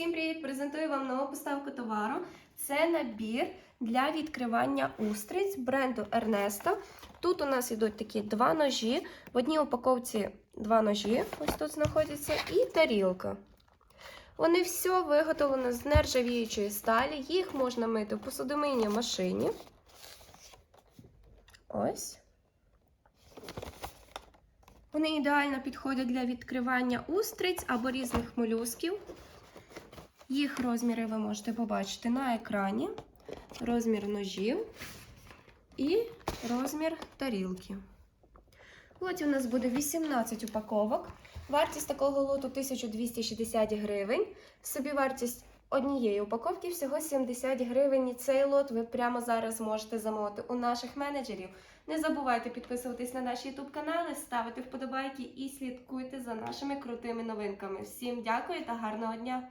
Всім привіт! Презентую вам нову поставку товару. Це набір для відкривання устриць бренду Ernesto. Тут у нас йдуть такі два ножі. В одній упаковці два ножі, ось тут знаходяться, і тарілка. Вони все виготовлено з нержавіючої сталі. Їх можна мити в посудомийній машині. Ось. Вони ідеально підходять для відкривання устриць або різних молюсків. Їх розміри ви можете побачити на екрані. Розмір ножів і розмір тарілки. Лоті у нас буде 18 упаковок. Вартість такого лоту 1260 гривень. Собівартість однієї упаковки всього 70 гривень. І цей лот ви прямо зараз можете замовити у наших менеджерів. Не забувайте підписуватись на наші YouTube канали, ставити вподобайки і слідкуйте за нашими крутими новинками. Всім дякую та гарного дня!